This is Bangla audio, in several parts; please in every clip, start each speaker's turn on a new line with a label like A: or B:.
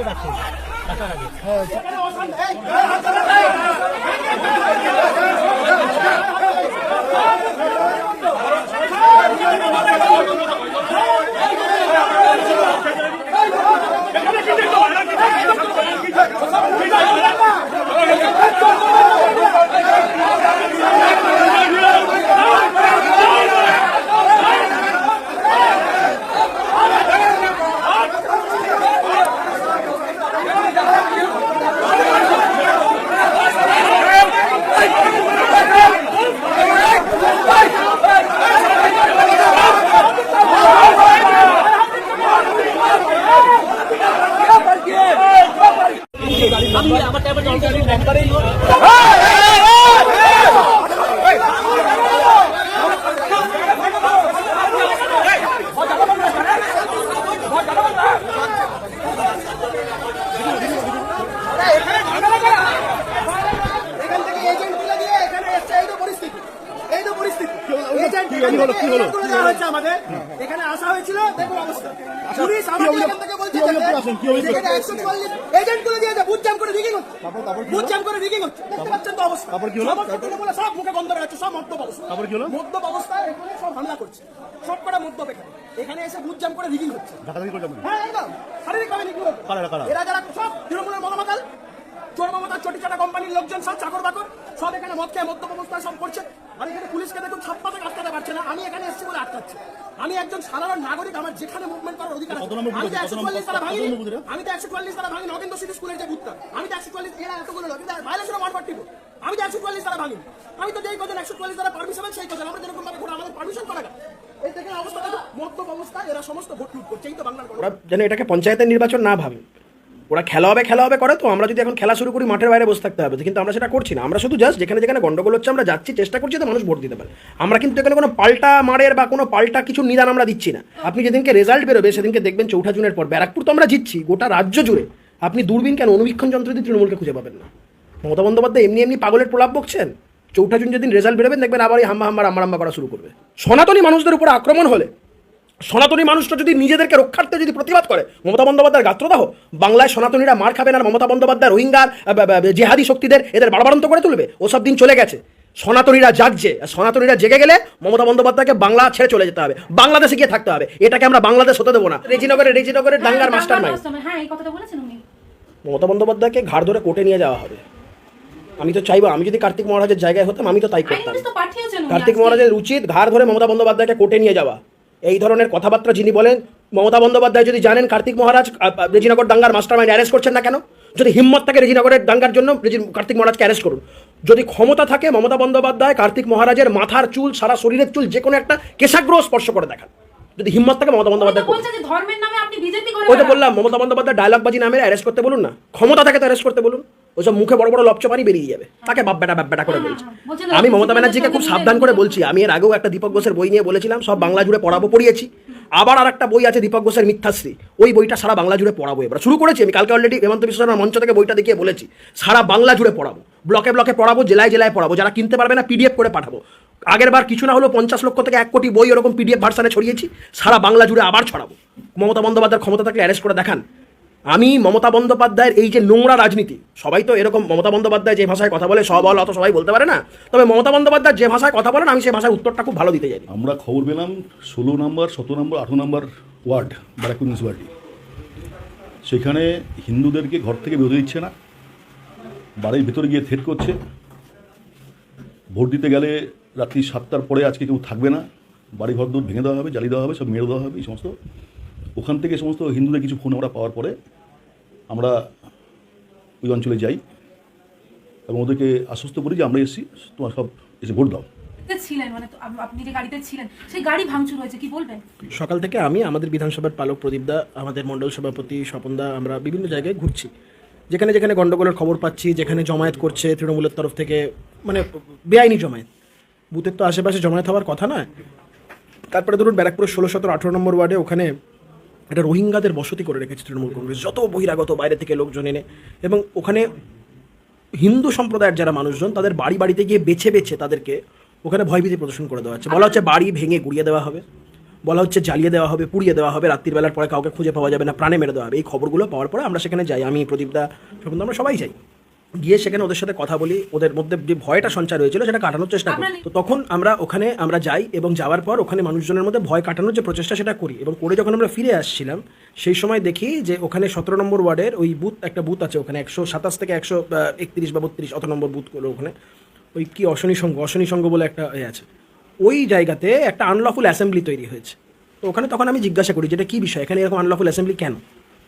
A: ডাক্তার ডাক্তার আগে আমি আমার ট্যাবে জল দিয়ে নাম্বারে
B: এখান থেকে এজেন্ট তুলে দিয়ে এখানে এসছে এই তো পরিস্থিতি এই তো পরিস্থিতি এজেন্ট
C: কি হলো, কি হলো?
B: এজেন্ট তুলে দেওয়া হয়েছে আমাদের এখানে আসা হয়েছিল দেখুন অবস্থা পুলিশ
C: অভিযোগ-
B: এখান থেকে বলছে
C: কি অভিযোগ
B: যে
C: আসেন? কি অভিযোগ?
B: যেখানে 144 এজেন্ট করে রিগিং হচ্ছে। বুথ করে রিগিং দেখতে পাচ্ছেন তো অবস্থা।
C: তারপর কি হলো?
B: সব মুখে বন্ধ সব মদ্যপ অবস্থা।
C: তারপর কি হলো?
B: মদ্যপ অবস্থায় এখানে সব হামলা করছে। সব কটা মদ্যপ এখানে। এখানে এসে করে রিগিং হচ্ছে। হ্যাঁ একদম। শারীরিকভাবে? এরা যারা সব তৃণমূলের চোর মমতা চটি চাটা কোম্পানির লোকজন সব চাকর বাকর সব এখানে মদ খেয়ে মদ্যপ অবস্থায় সব করছে। আর এখানে পুলিশকে দেখুন ছাপ্পা থেকে আটকাতে না আমি এখানে এসেছি বলে আটকাচ্ছে। আমি একজন সাধারণ নাগরিক আমার যেখানে মুভমেন্ট করার অধিকার আছে। আমি তো? একশো চুয়াল্লিশ তারা
C: এটা?
B: আমি তো একশো চুয়াল্লিশ তারা ভাঙি নগেন্দ্র সিটি স্কুলের যে বুথটা আমি তো একশো চুয়াল্লিশ এরা এতগুলো লোক ভাইলেশন ওয়ান ফর্টি আমি তো একশো চুয়াল্লিশ তারা ভাঙি আমি তো যেই কজন একশো চুয়াল্লিশ তারা পারমিশন সেই কজন। আমরা যেরকম ভাবে ভোট আমাদের পারমিশন করা এই দেখেন অবস্থা মদ্যপ অবস্থা এরা সমস্ত ভোট লুট করছে। এই তো বাংলার।
D: যেন এটাকে পঞ্চায়েতের নির্বাচন না ভাবে। ওরা খেলা হবে খেলা হবে করে তো, আমরা যদি এখন খেলা শুরু করি, মাঠের বাইরে বসে থাকতে হবে। কিন্তু আমরা সেটা করছি না। আমরা শুধু জাস্ট যেখানে যেখানে গন্ডগোল হচ্ছে, আমরা যাচ্ছি, চেষ্টা করছি তো মানুষ ভোট দিতে পারে। আমরা কিন্তু এখানে কোনো পাল্টা মারের বা কোনো পাল্টা কিছু নিদান আমরা দিচ্ছি না। আপনি যেদিনকে রেজাল্ট বেরোবে, সেদিনকে দেখবেন চৌঠা জুনের পর। ব্যারাকপুর তো আমরা জিতছি, গোটা রাজ্য জুড়ে। আপনি দূরবীন কেন? অনুবীক্ষণ যন্ত্র দিয়ে তৃণমূলকে খুঁজে পাবেন না। মমতা বন্দ্যোপাধ্যায় এমনি এমনি পাগলের প্রলাপ বকছেন। চৌঠা জুন যেদিন রেজাল্ট বেরোবেন দেখবেন আবার এই হাম্বা হাম্বা, রাম্বা রাম্বা করা শুরু করবে। সনাতনী মানুষদের উপর আক্রমণ হলে সনাতনী মানুষটা যদি নিজেদেরকে রক্ষার্থে যদি প্রতিবাদ করে মমতা বন্দ্যোপাধ্যায়ের গাত্রদাহ বাংলায় সনাতনীরা মার খাবেন আর মমতা বন্দ্যোপাধ্যায় রোহিঙ্গার জেহাদি শক্তিদের এদের বাড়বাড়ন্ত করে তুলবে ওসব দিন চলে গেছে। সনাতনীরা জাগছে সনাতনীরা জেগে গেলে মমতা বন্দ্যোপাধ্যায়কে বাংলা ছেড়ে চলে যেতে হবে বাংলাদেশে গিয়ে থাকতে হবে। এটাকে আমরা বাংলাদেশ হতে দেবো না। রেজিনগরের রেজিনগরের দাঙ্গার মাস্টার মাইন্ড।
E: হ্যাঁ
D: মমতা বন্দ্যোপাধ্যায়কে ঘাড় ধরে কোর্টে নিয়ে যাওয়া হবে। আমি তো চাইব আমি যদি কার্তিক মহারাজের জায়গায় হতাম আমি তো তাই করতাম।
E: পাঠিয়েছেন উনি
D: কার্তিক মহারাজের উচিত ঘাড় ধরে মমতা বন্দ্যোপাধ্যায়কে কোর্টে নিয়ে যাওয়া। এই ধরনের কথাবার্তা যিনি বলেন মমতা বন্দ্যোপাধ্যায় যদি জানেন কার্তিক মহারাজ রেজিনগর দাঙ্গার মাস্টার মাইন্ড অ্যারেস্ট করছেন না কেন? যদি হিম্মত থাকে রেজিনগরের দাঙ্গার জন্য কার্তিক মহারাজকে অ্যারেস্ট করুন। যদি ক্ষমতা থাকে মমতা বন্দ্যোপাধ্যায় কার্তিক মহারাজের মাথার চুল সারা শরীরের চুল যে কোনো একটা কেশাগ্রহ স্পর্শ করে দেখান। যদি হিম্মত থাকে মমতা বন্দ্যোপাধ্যায় ওই তো বললাম মমতা বন্দ্যোপাধ্যায় ডায়লগ বাজি নামে অ্যারেস্ট করতে বলুন না। ক্ষমতা থাকে তো অ্যারেস্ট করতে বলুন। ওইসব মুখে বড় বড় লপচপানি বেরিয়ে যাবে। তাকে বাপ বেটা বাপ করে
E: হ্যাঁ,
D: বলছে।
E: হ্যাঁ,
D: আমি মমতা ব্যানার্জিকে খুব সাবধান করে বলছি। আমি এর আগেও একটা দীপক ঘোষের বই নিয়ে বলেছিলাম সব বাংলা জুড়ে পড়াবো পড়িয়েছি। আবার আর একটা বই আছে দীপক ঘোষের মিথ্যাশ্রী। ওই বইটা সারা বাংলা জুড়ে পড়াবো এবার। শুরু করেছি আমি কালকে অলরেডি হেমন্ত বিশ্ব শর্মার মঞ্চ থেকে বইটা দেখিয়ে বলেছি। সারা বাংলা জুড়ে পড়াবো। ব্লকে ব্লকে পড়াবো জেলায় জেলায় পড়াবো। যারা কিনতে পারবে না পিডিএফ করে পাঠাবো। আগের বার কিছু না হলো পঞ্চাশ লক্ষ থেকে এক কোটি বই ওরকম পিডিএফ ভার্সানে ছড়িয়েছি। সারা বাংলা জুড়ে আবার ছড়াবো। মমতা বন্দ্যোপাধ্যায়ের ক্ষমতা থাকলে অ্যারেস্ট করে দেখান। আমি মমতা বন্দ্যোপাধ্যায়ের এই যে নোংরা রাজনীতি, সবাই তো এরকম মমতা বন্দ্যোপাধ্যায় যে ভাষায় কথা বলে সব অত সবাই বলতে পারে না। তবে মমতা বন্দ্যোপাধ্যায় যে ভাষায় কথা বলেন, আমি সেই ভাষায় উত্তরটা খুব ভালো দিতে জানি
C: আমরা খবর পেলাম ষোলো নম্বর, সতেরো নম্বর, আঠেরো নম্বর ওয়ার্ড, ব্যারাকপুর মিউনিসিপ্যালিটি সেখানে হিন্দুদেরকে ঘর থেকে বেরোতে দিচ্ছে না। বাড়ির ভিতরে গিয়ে থেট করছে। ভোট দিতে গেলে রাত্রি সাতটার পরে আজকে কেউ থাকবে না। বাড়ি ঘর দূর ভেঙে দেওয়া হবে, জ্বালিয়ে দেওয়া হবে, সব মেরে দেওয়া হবে, এই সমস্ত। ওখান থেকে সমস্ত হিন্দুদের কিছু ফোন আমরা পাওয়ার পরে আমরা ওই অঞ্চলে যাই এবং ওদেরকে আশ্বস্ত করি যে আমরা এসেছি তোমার সব এসে ভোট দাও।
E: ছিলেন মানে আপনি যে গাড়িতে ছিলেন সেই গাড়ি ভাঙচুর হয়েছে কি বলবেন?
D: সকাল থেকে আমি আমাদের বিধানসভার পালক প্রদীপদা আমাদের মণ্ডল সভাপতি স্বপনদা আমরা বিভিন্ন জায়গায় ঘুরছি। যেখানে যেখানে গন্ডগোলের খবর পাচ্ছি যেখানে জমায়েত করছে তৃণমূলের তরফ থেকে মানে বেআইনি জমায়েত। বুথের তো আশেপাশে জমায়েত হওয়ার কথা নয়। তারপরে ধরুন ব্যারাকপুরের ষোলো সতেরো আঠেরো নম্বর ওয়ার্ডে ওখানে একটা রোহিঙ্গাদের বসতি করে রেখেছে তৃণমূল কংগ্রেস। যত বহিরাগত বাইরে থেকে লোকজন এনে এবং ওখানে হিন্দু সম্প্রদায়ের যারা মানুষজন, তাদের বাড়ি বাড়িতে গিয়ে বেছে বেছে তাদেরকে ওখানে ভয়ভীতি প্রদর্শন করে দেওয়া হচ্ছে। বলা হচ্ছে বাড়ি ভেঙে গুড়িয়ে দেওয়া হবে। বলা হচ্ছে জ্বালিয়ে দেওয়া হবে, পুড়িয়ে দেওয়া হবে, রাত্রির বেলার পরে কাউকে খুঁজে পাওয়া যাবে না, প্রাণে মেরে দেওয়া হবে। এই খবরগুলো পাওয়ার পরে আমরা সেখানে যাই। আমি প্রদীপদা আমরা সবাই যাই। গিয়ে সেখানে ওদের সাথে কথা বলি ওদের মধ্যে যে ভয়টা সঞ্চার হয়েছিল সেটা কাটানোর চেষ্টা করি। তো তখন আমরা ওখানে আমরা যাই এবং যাওয়ার পর ওখানে মানুষজনের মধ্যে ভয় কাটানোর যে প্রচেষ্টা সেটা করি এবং করে যখন আমরা ফিরে আসছিলাম সেই সময় দেখি যে ওখানে সতেরো নম্বর ওয়ার্ডের ওই বুথ একটা বুথ আছে ওখানে একশো সাতাশ থেকে একশো একত্রিশ বা বত্রিশ অত নম্বর বুথ বুথগুলো ওখানে। ওই কি অশনি সংঘ অশনি সংঘ বলে একটা এ আছে। ওই জায়গাতে একটা আনলফুল অ্যাসেম্বলি তৈরি হয়েছে। তো ওখানে তখন আমি জিজ্ঞাসা করি যেটা কী বিষয়? এখানে এরকম আনলফুল অ্যাসেম্বলি কেন?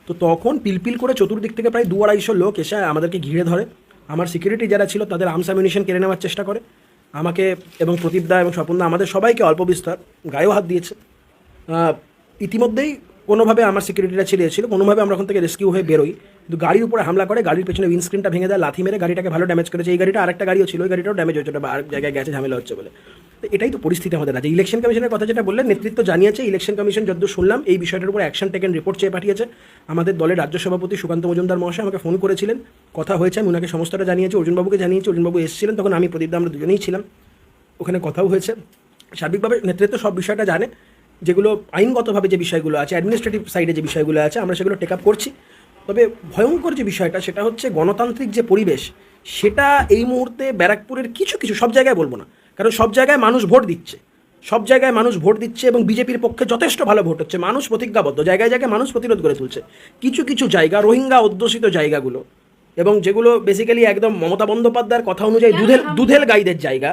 D: তো তখন পিলপিল করে চতুর্দিক থেকে প্রায় দু আড়াইশো লোক এসে আমাদেরকে ঘিরে ধরে। আমার সিকিউরিটি যারা ছিল তাদের আর্মস অ্যামিউনিশন কেড়ে নেওয়ার চেষ্টা করে। আমাকে এবং প্রদীপদা এবং স্বপনদা আমাদের সবাইকে অল্প বিস্তর গায়েও হাত দিয়েছে। ইতিমধ্যেই কোনোভাবে আমার সিকিউরিটিরা ছিল কোনোভাবে আমরা ওখান থেকে রেস্কিউ হয়ে বেরোই। কিন্তু গাড়ির উপরে হামলা করে, গাড়ির পেছনে উইন্ডস্ক্রিনটা ভেঙে দেয়, লাথি মেরে গাড়িটাকে ভালো ড্যামেজ করেছে। এই গাড়িটা আরেকটা গাড়িও ছিল ওই গাড়িটাও ড্যামেজ হয়েছে আরেক জায়গায় গেছে, ঝামেলা হচ্ছে বলে। এটাই তো পরিস্থিতি আমাদের আছে ইলেকশন কমিশনের কথা যেটা বললেন, নেতৃত্ব জানিয়েছে ইলেকশন কমিশন যদ্দূর শুনলাম, এই বিষয়টার উপর অ্যাকশন টেকেন রিপোর্ট চেয়ে পাঠিয়েছে। আমাদের দলের রাজ্য সভাপতি সুকান্ত মজুমদার মহাশয় আমাকে ফোন করেছিলেন, কথা হয়েছে, আমি ওনাকে সমস্তটা জানিয়েছি, অর্জুনবাবুকে জানিয়েছি, অর্জুনবাবু এসেছিলেন, তখন আমি প্রদীপদা আমরা দুজনেই ছিলাম, ওখানে কথাও হয়েছে। সার্বিকভাবে নেতৃত্ব সব বিষয়টা জানে, যেগুলো আইনগতভাবে যে বিষয়গুলো আছে অ্যাডমিনিস্ট্রেটিভ সাইডে যে বিষয়গুলো আছে, আমরা সেগুলো টেক আপ করছি। তবে ভয়ঙ্কর যে বিষয়টা, সেটা হচ্ছে গণতান্ত্রিক যে পরিবেশ, সেটা এই মুহূর্তে ব্যারাকপুরের কিছু কিছু, সব জায়গায় বলব না কারণ সব জায়গায় মানুষ ভোট দিচ্ছে। সব জায়গায় মানুষ ভোট দিচ্ছে এবং বিজেপির পক্ষে যথেষ্ট ভালো ভোট হচ্ছে। মানুষ প্রতিজ্ঞাবদ্ধ জায়গায় জায়গায় মানুষ প্রতিরোধ করে তুলছে। কিছু কিছু জায়গা রোহিঙ্গা অধ্যুষিত জায়গাগুলো এবং যেগুলো বেসিক্যালি একদম মমতা বন্দ্যোপাধ্যায়ের কথা অনুযায়ী দুধেল দুধেল গাইদের জায়গা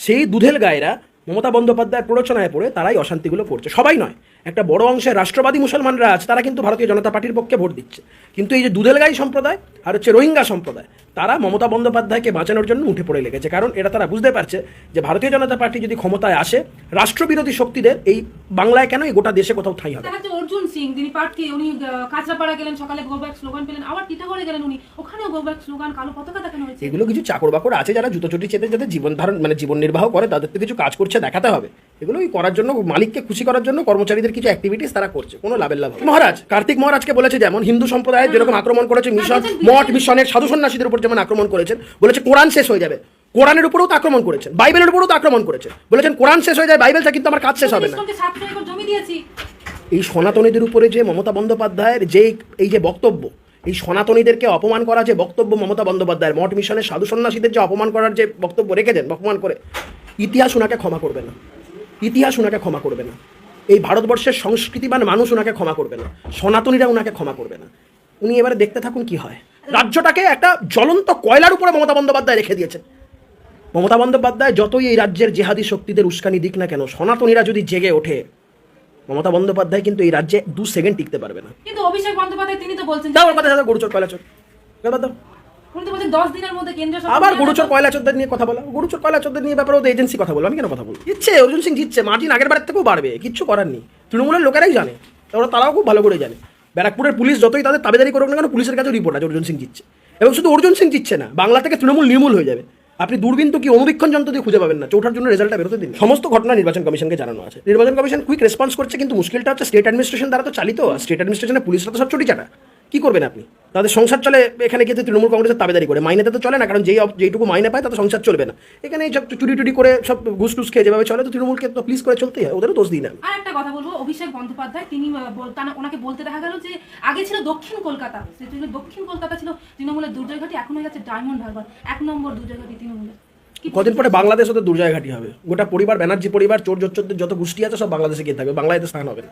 D: সেই দুধেল গায়েরা মমতা বন্দ্যোপাধ্যায়ের প্ররোচনায় পড়ে তারাই অশান্তিগুলো করছে। সবাই নয় একটা বড় অংশের রাষ্ট্রবাদী মুসলমানরা আছে তারা কিন্তু ভারতীয় জনতা পার্টির পক্ষে ভোট দিচ্ছে। কিন্তু এই যে দুধেলগাই সম্প্রদায় আর হচ্ছে রোহিঙ্গা সম্প্রদায় তারা মমতা বন্দ্যোপাধ্যায়কে বাঁচানোর জন্য উঠে পড়ে লেগেছে। কারণ এটা তারা বুঝতে পারছে যে ভারতীয় জনতা পার্টি যদি ক্ষমতায় আসে রাষ্ট্রবিরোধী শক্তিদের এই বাংলায় কেন এই গোটা দেশে কোথাও ঠাঁই হবে?
E: অর্জুন সিং যিনি প্রার্থী উনি কাঁচরাপাড়া গেলেন সকালে গো ব্যাক স্লোগান পেলেন আবার টিটাগড়ে গেলেন উনি। ওখানেও গো ব্যাক স্লোগান কালো পতাকা দেখানো হয়েছে।
D: এগুলো কিছু চাকর বাকর আছে যারা জুতো চুটি চেতে যাদের জীবন ধারণ মানে জীবন নির্বাহ করে তাদের তো কিছু কাজ করছে দেখাতে হবে। এগুলো ওই করার জন্য মালিককে খুশি করার জন্য কর্মচারীদের কিছু অ্যাক্টিভিটিস তারা করছে। কোনো লাভের লাভ মহারাজ কার্তিক মহারাজকে বলেছে যেমন হিন্দু সম্প্রদায়ের যেরকম আক্রমণ করেছে মিশন মঠ মিশনের সাধু সন্ন্যাসীদের উপর যেমন আক্রমণ করেছেন বলেছে কোরআন শেষ হয়ে যাবে। কোরআনের উপরেও তো আক্রমণ করেছেন বাইবেলের উপরেও তো আক্রমণ করেছেন। বলেছেন কোরআন শেষ হয়ে যায় বাইবেলটা কিন্তু আমার কাজ শেষ হবে না। এই সনাতনীদের উপরে যে মমতা বন্দ্যোপাধ্যায়ের যে এই যে বক্তব্য এই সনাতনীদেরকে অপমান করা যে বক্তব্য মমতা বন্দ্যোপাধ্যায়ের মঠ মিশনের সাধু সন্ন্যাসীদের যে অপমান করার যে বক্তব্য রেখেছেন অপমান করে ইতিহাস ওনাকে ক্ষমা করবে না। ইতিহাস ওনাকে ক্ষমা করবে না। এই ভারতবর্ষের সংস্কৃতিবান মানুষ ওনাকে ক্ষমা করবে না। সনাতনীরা ওনাকে ক্ষমা করবে না। উনি এবারে দেখতে থাকুন কি হয়। রাজ্যটাকে একটা জ্বলন্ত কয়লার উপরে মমতা বন্দ্যোপাধ্যায় রেখে দিয়েছেন। মমতা বন্দ্যোপাধ্যায় যতই এই রাজ্যের জেহাদি শক্তিদের উস্কানি দিক না কেন সনাতনীরা যদি জেগে ওঠে মমতা বন্দ্যোপাধ্যায় কিন্তু এই রাজ্যে দু সেকেন্ড টিকতে পারবে না।
E: কিন্তু অভিষেক বন্দ্যোপাধ্যায় তিনি তো বলছেন
D: দাও আমার কথা দাও গরুচর কয়লাচর। এবার দাও।
E: উনি তো বলছেন দশ দিনের মধ্যে কেন্দ্রীয় সরকার
D: আবার গরুচর কয়লাচরদের নিয়ে কথা বলা। গরুচর কয়লাচরদের নিয়ে ব্যাপারে ওদের এজেন্সি কথা বলব আমি কেন কথা বলব? জিতছে অর্জুন সিং জিতছে মার্জিন আগের বারের থেকেও বাড়বে কিচ্ছু করার নেই। তৃণমূলের লোকেরাই জানে ওরা তারাও খুব ভালো করে জানে। ব্যারাকপুরের পুলিশ যতই তাদের তাবেদারি করুক না কেন পুলিশের কাছে রিপোর্ট আছে অর্জুন সিং জিতছে। এবং শুধু অর্জুন সিং জিতছে না বাংলা থেকে তৃণমূল নির্মূল হয়ে যাবে। আপনি দূরবীন তো কি অনুবীক্ষণ যন্ত্র দিয়ে খুঁজে পাবেন না? চৌঠার জন্য রেজাল্টটা বেরোতে দিন। সমস্ত ঘটনা নির্বাচন কমিশনকে জানানো আছে। নির্বাচন কমিশন কুইক রেসপন্স করছে কিন্তু মুশকিলটা হচ্ছে স্টেট অ্যাডমিনিস্ট্রেশন দ্বারা তো চালিত স্টেট অ্যাডমিনিস্ট্রেশনের পুলিশরা তো সব চটি চাটা কি করবেন আপনি? তাদের সংসার চলে এখানে কিন্তু তৃণমূল কংগ্রেসের তাবেদারি করে। মাইনেতে তো চলে না কারণ যেই যেইটুকু মাইনে পায় তাতে সংসার চলবে না। এখানে এই সব চুরি টুরি করে সব ঘুষ টুস খেয়ে যেভাবে চলে তো তৃণমূলকে তো প্লিজ করে চলতেই হয় ওদেরও দোষ দিই না।
E: আর একটা কথা বলব অভিষেক বন্দ্যোপাধ্যায় তিনি ওনাকে বলতে দেখা গেল যে আগে ছিল দক্ষিণ কলকাতা দক্ষিণ কলকাতা ছিল তৃণমূলের দুর্জয় ঘাটি এখন হয়ে গেছে ডায়মন্ড হারবার এক নম্বর দুর্জয় ঘাটি তৃণমূলের
D: কদিন পরে বাংলাদেশ ওদের দুর্জয় ঘাটি হবে। গোটা পরিবার ব্যানার্জি পরিবার চোর জোচ্চোরদের যত গোষ্ঠী আছে সব বাংলাদেশে গিয়ে থাকবে বাংলাদেশে স্থান হবে